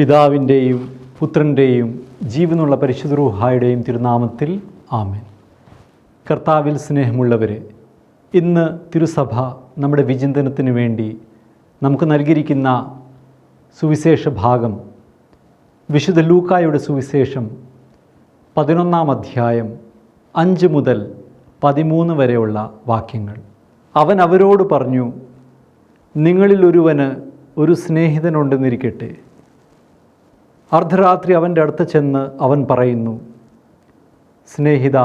പിതാവിന്റെയും പുത്രന്റെയും ജീവനുള്ള പരിശുദ്ധ റൂഹായുടെയും തിരുനാമത്തിൽ ആമേൻ. കർത്താവിൽ സ്നേഹമുള്ളവരെ ഇന്ന് തിരുസഭ നമ്മുടെ വിചിന്തനത്തിന് വേണ്ടി നമുക്ക് നൽകിയിരിക്കുന്ന സുവിശേഷ ഭാഗം വിശുദ്ധ ലൂക്കായുടെ സുവിശേഷം പതിനൊന്നാം അധ്യായം അഞ്ച് മുതൽ പതിമൂന്ന് വരെയുള്ള വാക്യങ്ങൾ. അവൻ അവരോട് പറഞ്ഞു നിങ്ങളിലൊരുവന് ഒരു സ്നേഹിതനുണ്ടെന്നിരിക്കട്ടെ. അർദ്ധരാത്രി അവന്റെ അടുത്ത് ചെന്ന് അവൻ പറയുന്നു സ്നേഹിത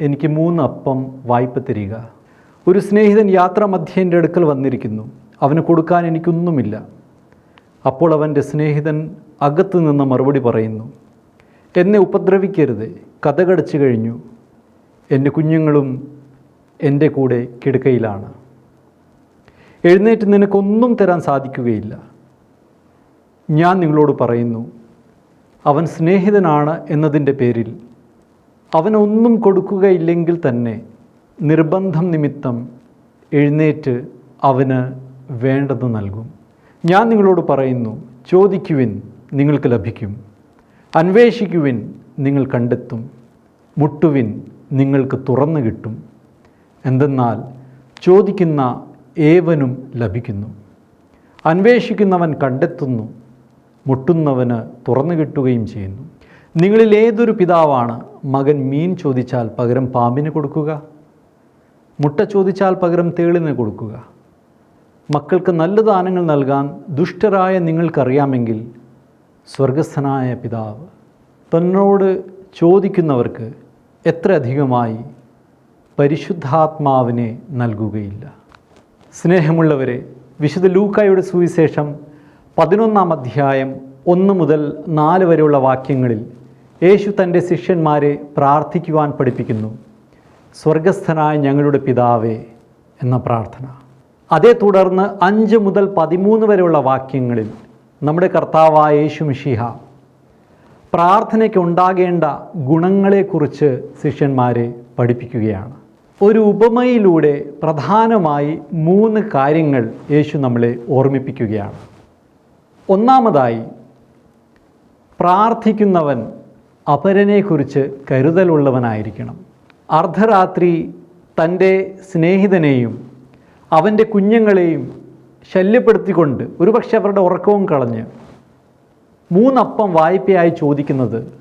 എനിക്ക് മൂന്ന് അപ്പം വായ്പ തരിക. ഒരു സ്നേഹിതൻ എന്റെ അടുക്കൽ വന്നിരിക്കുന്നു. അവന് കൊടുക്കാൻ എനിക്കൊന്നുമില്ല. അപ്പോൾ അവന്റെ സ്നേഹിതൻ അകത്തു നിന്ന് മറുപടി പറയുന്നു എന്നെ ഉപദ്രവിക്കരുത്. കഥകടച്ചു കഴിഞ്ഞു. എന്റെ കുഞ്ഞുങ്ങളും എന്റെ കൂടെ കിടക്കയിലാണ്. എഴുന്നേറ്റ് നിനക്കൊന്നും തരാൻ സാധിക്കുകയില്ല. ഞാൻ നിങ്ങളോട് പറയുന്നു അവൻ സ്നേഹിതനാണ് എന്നതിന്റെ പേരിൽ. അവനൊന്നും കൊടുക്കുകയില്ലെങ്കിൽ തന്നെ നിർബന്ധം നിമിത്തം എഴുന്നേറ്റ് അവന് വേണ്ടത് നൽകും. ഞാൻ നിങ്ങളോട് പറയുന്നു ചോദിക്കുവിൻ നിങ്ങൾക്ക് ലഭിക്കും. അന്വേഷിക്കുവിൻ നിങ്ങൾ കണ്ടെത്തും. മുട്ടുവിൻ നിങ്ങൾക്ക് തുറന്നു കിട്ടും. എന്തെന്നാൽ ചോദിക്കുന്ന ഏവനും ലഭിക്കുന്നു. അന്വേഷിക്കുന്നവൻ കണ്ടെത്തുന്നു മുട്ടുന്നവന് തുറന്നു കിട്ടുകയും ചെയ്യുന്നു. നിങ്ങളിൽ ഏതൊരു പിതാവാണ് മകൻ മീൻ ചോദിച്ചാൽ പകരം പാമ്പിന് കൊടുക്കുക? മുട്ട ചോദിച്ചാൽ പകരം തേളിന് കൊടുക്കുക? മക്കൾക്ക് നല്ല ദാനങ്ങൾ നൽകാൻ ദുഷ്ടരായ നിങ്ങൾക്കറിയാമെങ്കിൽ സ്വർഗസ്ഥനായ പിതാവ് തന്നോട് ചോദിക്കുന്നവർക്ക് എത്ര അധികമായി പരിശുദ്ധാത്മാവിനെ നൽകുകയില്ല. സ്നേഹമുള്ളവരെ വിശുദ്ധ ലൂക്കായുടെ സുവിശേഷം പതിനൊന്നാം അധ്യായം ഒന്ന് മുതൽ നാല് വരെയുള്ള വാക്യങ്ങളിൽ യേശു തന്റെ ശിഷ്യന്മാരെ പ്രാർത്ഥിക്കുവാൻ പഠിപ്പിക്കുന്നു. സ്വർഗസ്ഥനായ ഞങ്ങളുടെ പിതാവേ എന്ന പ്രാർത്ഥന. അതേ തുടർന്ന് അഞ്ച് മുതൽ പതിമൂന്ന് വരെയുള്ള വാക്യങ്ങളിൽ നമ്മുടെ കർത്താവായ യേശു മിഷിഹ പ്രാർത്ഥനയ്ക്ക് ഉണ്ടാകേണ്ട ഗുണങ്ങളെക്കുറിച്ച് ശിഷ്യന്മാരെ പഠിപ്പിക്കുകയാണ്. ഒരു ഉപമയിലൂടെ പ്രധാനമായി മൂന്ന് കാര്യങ്ങൾ യേശു നമ്മളെ ഓർമ്മിപ്പിക്കുകയാണ്. ഒന്നാമതായി പ്രാർത്ഥിക്കുന്നവൻ അപരനെക്കുറിച്ച് കരുതലുള്ളവനായിരിക്കണം. അർദ്ധരാത്രി തന്റെ സ്നേഹിതനെയും അവന്റെ കുഞ്ഞുങ്ങളെയും ശല്യപ്പെടുത്തിക്കൊണ്ട് ഒരുപക്ഷെ അവരുടെ ഉറക്കവും കളഞ്ഞ് മൂന്നപ്പം വായ്പയായി ചോദിക്കുന്നത്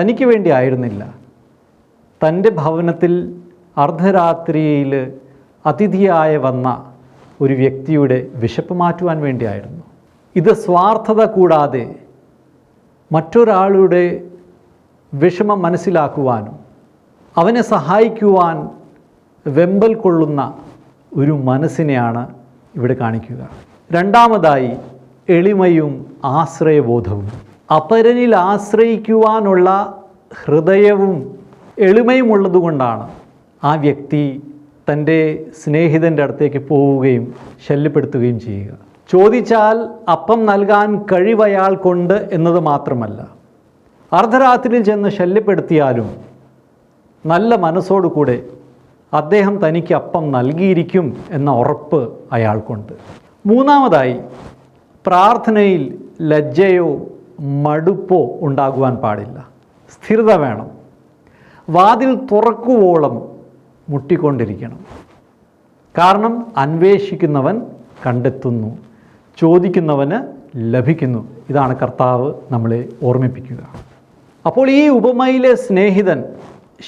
തനിക്ക് വേണ്ടി ആയിരുന്നില്ല. തന്റെ ഭവനത്തിൽ അർദ്ധരാത്രിയിൽ അതിഥിയായ വന്ന ഒരു വ്യക്തിയുടെ വിശപ്പ് മാറ്റുവാൻ വേണ്ടിയായിരുന്നു. ഇത് സ്വാർത്ഥത കൂടാതെ മറ്റൊരാളുടെ വിഷമം മനസ്സിലാക്കുവാനും അവനെ സഹായിക്കുവാൻ വെമ്പൽ കൊള്ളുന്ന ഒരു മനസ്സിനെയാണ് ഇവിടെ കാണിക്കുക. രണ്ടാമതായി എളിമയും ആശ്രയബോധവും. അപരനിൽ ആശ്രയിക്കുവാനുള്ള ഹൃദയവും എളിമയും ഉള്ളതുകൊണ്ടാണ് ആ വ്യക്തി തന്റെ സ്നേഹിതന്റെ അടുത്തേക്ക് പോവുകയും ശല്യപ്പെടുത്തുകയും ചെയ്യുക. ചോദിച്ചാൽ അപ്പം നൽകാൻ കഴിവയാൾക്കുണ്ട് എന്നത് മാത്രമല്ല. അർദ്ധരാത്രിയിൽ ചെന്ന് ശല്യപ്പെടുത്തിയാലും നല്ല മനസ്സോടുകൂടെ അദ്ദേഹം തനിക്ക് അപ്പം നൽകിയിരിക്കും എന്ന ഉറപ്പ് അയാൾക്കുണ്ട് മൂന്നാമതായി പ്രാർത്ഥനയിൽ ലജ്ജയോ മടുപ്പോ ഉണ്ടാകുവാൻ പാടില്ല. സ്ഥിരത വേണം. വാതിൽ തുറക്കുവോളം മുട്ടിക്കൊണ്ടിരിക്കണം. കാരണം അന്വേഷിക്കുന്നവൻ കണ്ടെത്തുന്നു. ചോദിക്കുന്നവന് ലഭിക്കുന്നു. ഇതാണ് കർത്താവ് നമ്മളെ ഓർമ്മിപ്പിക്കുക. അപ്പോൾ ഈ ഉപമയിലെ സ്നേഹിതൻ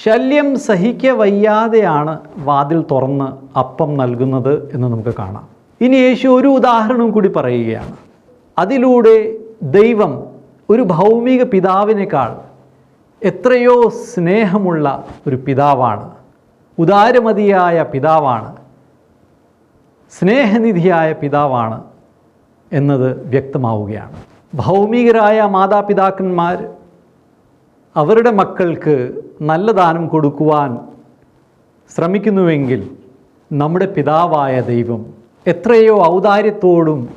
ശല്യം സഹിക്ക വയ്യാതെയാണ് വാതിൽ തുറന്ന് അപ്പം നൽകുന്നത് എന്ന് നമുക്ക് കാണാം. ഇനി യേശു ഒരു ഉദാഹരണം കൂടി പറയുകയാണ്. അതിലൂടെ ദൈവം ഒരു ഭൗമിക പിതാവിനേക്കാൾ എത്രയോ സ്നേഹമുള്ള ഒരു പിതാവാണ്. ഉദാരമതിയായ പിതാവാണ്. സ്നേഹനിധിയായ പിതാവാണ്. എന്നത് വ്യക്തമാവുകയാണ്. ഭൗമികരായ മാതാപിതാക്കന്മാർ അവരുടെ മക്കൾക്ക് നല്ല ദാനം കൊടുക്കുവാൻ ശ്രമിക്കുന്നുവെങ്കിൽ നമ്മുടെ പിതാവായ ദൈവം എത്രയോ ഔദാര്യത്തോടും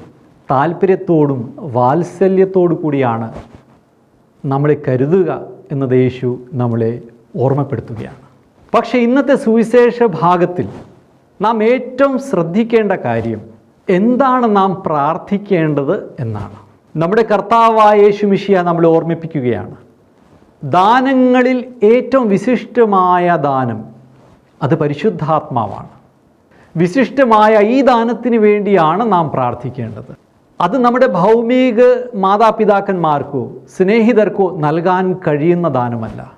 താല്പര്യത്തോടും വാത്സല്യത്തോടു കൂടിയാണ് നമ്മളെ കരുതുക എന്നത് യേശു നമ്മളെ ഓർമ്മപ്പെടുത്തുകയാണ്. പക്ഷേ ഇന്നത്തെ സുവിശേഷ ഭാഗത്തിൽ നാം ഏറ്റവും ശ്രദ്ധിക്കേണ്ട കാര്യം എന്താണ് നാം പ്രാർത്ഥിക്കേണ്ടത് എന്നാണ്. നമ്മുടെ കർത്താവായ യേശുമിഷിയ നമ്മൾ ഓർമ്മിപ്പിക്കുകയാണ്. ദാനങ്ങളിൽ ഏറ്റവും വിശിഷ്ടമായ ദാനം അത് പരിശുദ്ധാത്മാവാണ്. വിശിഷ്ടമായ ഈ ദാനത്തിന് വേണ്ടിയാണ് നാം പ്രാർത്ഥിക്കേണ്ടത്. അത് നമ്മുടെ ഭൗമിക മാതാപിതാക്കന്മാർക്കോ സ്നേഹിതർക്കോ നൽകാൻ കഴിയുന്ന ദാനമല്ല.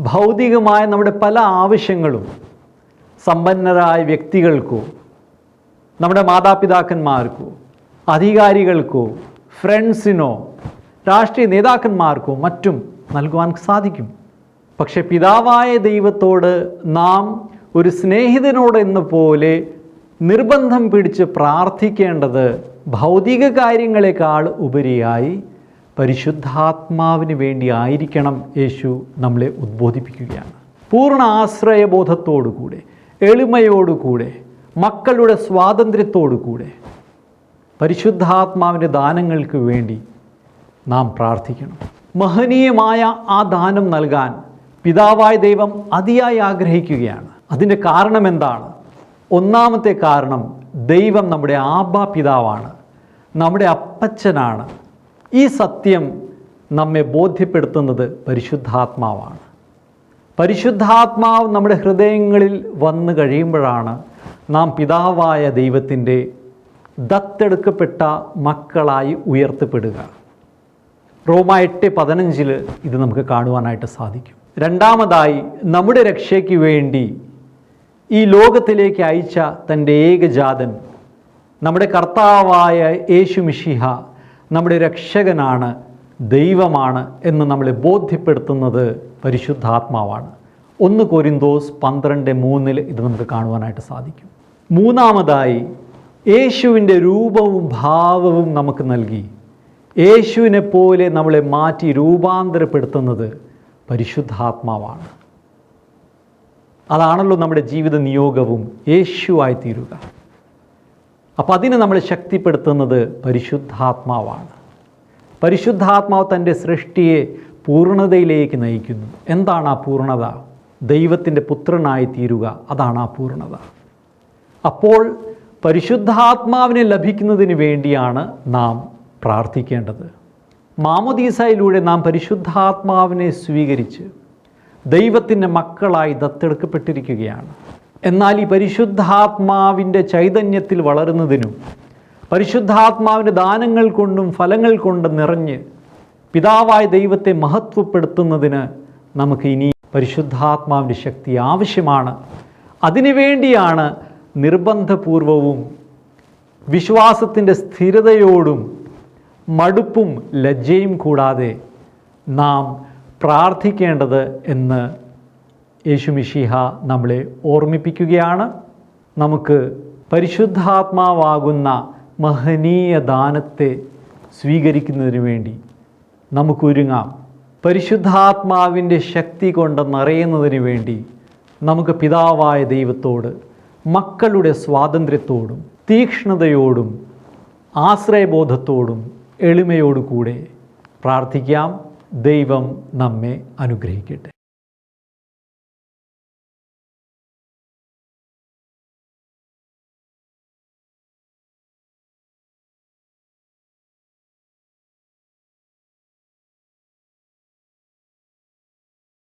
ഭൗതികമായ നമ്മുടെ പല ആവശ്യങ്ങളും സമ്പന്നരായ വ്യക്തികൾക്കോ നമ്മുടെ മാതാപിതാക്കന്മാർക്കോ അധികാരികൾക്കോ ഫ്രണ്ട്സിനോ രാഷ്ട്രീയ നേതാക്കന്മാർക്കോ മറ്റും നൽകുവാൻ സാധിക്കും. പക്ഷെ പിതാവായ ദൈവത്തോട് നാം ഒരു സ്നേഹിതനോട് എന്ന പോലെ നിർബന്ധം പിടിച്ച് പ്രാർത്ഥിക്കേണ്ടത് ഭൗതിക കാര്യങ്ങളെക്കാൾ ഉപരിയായി പരിശുദ്ധാത്മാവിന് വേണ്ടി ആയിരിക്കണം യേശു നമ്മളെ ഉദ്ബോധിപ്പിക്കുകയാണ്. പൂർണ ആശ്രയബോധത്തോടുകൂടെ എളിമയോടുകൂടെ മക്കളുടെ സ്വാതന്ത്ര്യത്തോടു കൂടെ പരിശുദ്ധാത്മാവിന്റെ ദാനങ്ങൾക്ക് വേണ്ടി നാം പ്രാർത്ഥിക്കണം. മഹനീയമായ ആ ദാനം നൽകാൻ പിതാവായ ദൈവം അതിയായി ആഗ്രഹിക്കുകയാണ്. അതിന്റെ കാരണം എന്താണ്? ഒന്നാമത്തെ കാരണം ദൈവം നമ്മുടെ ആബാ പിതാവാണ്. നമ്മുടെ അപ്പച്ചനാണ്. ഈ സത്യം നമ്മെ ബോധ്യപ്പെടുത്തുന്നത് പരിശുദ്ധാത്മാവാണ്. പരിശുദ്ധാത്മാവ് നമ്മുടെ ഹൃദയങ്ങളിൽ വന്നു കഴിയുമ്പോഴാണ് നാം പിതാവായ ദൈവത്തിന്റെ ദത്തെടുക്കപ്പെട്ട മക്കളായി ഉയർത്തപ്പെടുക. റോമ എട്ട് പതിനഞ്ചിൽ ഇത് നമുക്ക് കാണുവാനായിട്ട് സാധിക്കും. രണ്ടാമതായി നമ്മുടെ രക്ഷയ്ക്ക് വേണ്ടി ഈ ലോകത്തിലേക്ക് അയച്ച തന്റെ ഏകജാതൻ നമ്മുടെ കർത്താവായ യേശു മിഷിഹ നമ്മുടെ രക്ഷകനാണ് ദൈവമാണ് എന്ന് നമ്മളെ ബോധ്യപ്പെടുത്തുന്നത് പരിശുദ്ധാത്മാവാണ്. ഒന്ന് കൊരിന്തോസ് പന്ത്രണ്ട് മൂന്നിൽ ഇത് നമുക്ക് കാണുവാനായിട്ട് സാധിക്കും. മൂന്നാമതായി യേശുവിന്റെ രൂപവും ഭാവവും നമുക്ക് നൽകി. യേശുവിനെ പോലെ നമ്മളെ മാറ്റി രൂപാന്തരപ്പെടുത്തുന്നത് പരിശുദ്ധാത്മാവാണ്. അതാണല്ലോ നമ്മുടെ ജീവിത നിയോഗവും. യേശുവായി തീരുക അപ്പം അതിനെ നമ്മൾ ശക്തിപ്പെടുത്തുന്നത് പരിശുദ്ധാത്മാവാണ്. പരിശുദ്ധാത്മാവ് തന്റെ സൃഷ്ടിയെ പൂർണതയിലേക്ക് നയിക്കുന്നു. എന്താണ് ആ പൂർണത ദൈവത്തിന്റെ പുത്രനായി തീരുക അതാണ് ആ പൂർണത അപ്പോൾ പരിശുദ്ധാത്മാവിനെ ലഭിക്കുന്നതിന് വേണ്ടിയാണ് നാം പ്രാർത്ഥിക്കേണ്ടത്. മാമോദീസയിലൂടെ നാം പരിശുദ്ധാത്മാവിനെ സ്വീകരിച്ച് ദൈവത്തിന്റെ മക്കളായി ദത്തെടുക്കപ്പെട്ടിരിക്കുകയാണ്. എന്നാൽ ഈ പരിശുദ്ധാത്മാവിന്റെ ചൈതന്യത്തിൽ വളരുന്നതിനും പരിശുദ്ധാത്മാവിന്റെ ദാനങ്ങൾ കൊണ്ടും ഫലങ്ങൾ കൊണ്ടും നിറഞ്ഞ് പിതാവായ ദൈവത്തെ മഹത്വപ്പെടുത്തുന്നതിന് നമുക്ക് ഇനി പരിശുദ്ധാത്മാവിന്റെ ശക്തി ആവശ്യമാണ്. അതിനുവേണ്ടിയാണ് നിർബന്ധപൂർവവും വിശ്വാസത്തിന്റെ സ്ഥിരതയോടും മടുപ്പും ലജ്ജയും കൂടാതെ നാം പ്രാർത്ഥിക്കേണ്ടത് എന്ന് യേശുമിഷിഹ നമ്മളെ ഓർമ്മിപ്പിക്കുകയാണ്. നമുക്ക് പരിശുദ്ധാത്മാവാകുന്ന മഹനീയ ദാനത്തെ സ്വീകരിക്കുന്നതിന് വേണ്ടി നമുക്കൊരുങ്ങാം. പരിശുദ്ധാത്മാവിന്റെ ശക്തി കൊണ്ട് നിറയുന്നതിന് വേണ്ടി നമുക്ക് പിതാവായ ദൈവത്തോട് മക്കളുടെ സ്വാതന്ത്ര്യത്തോടും തീക്ഷ്ണതയോടും ആശ്രയബോധത്തോടും എളിമയോടുകൂടെ പ്രാർത്ഥിക്കാം. ദൈവം നമ്മെ അനുഗ്രഹിക്കട്ടെ.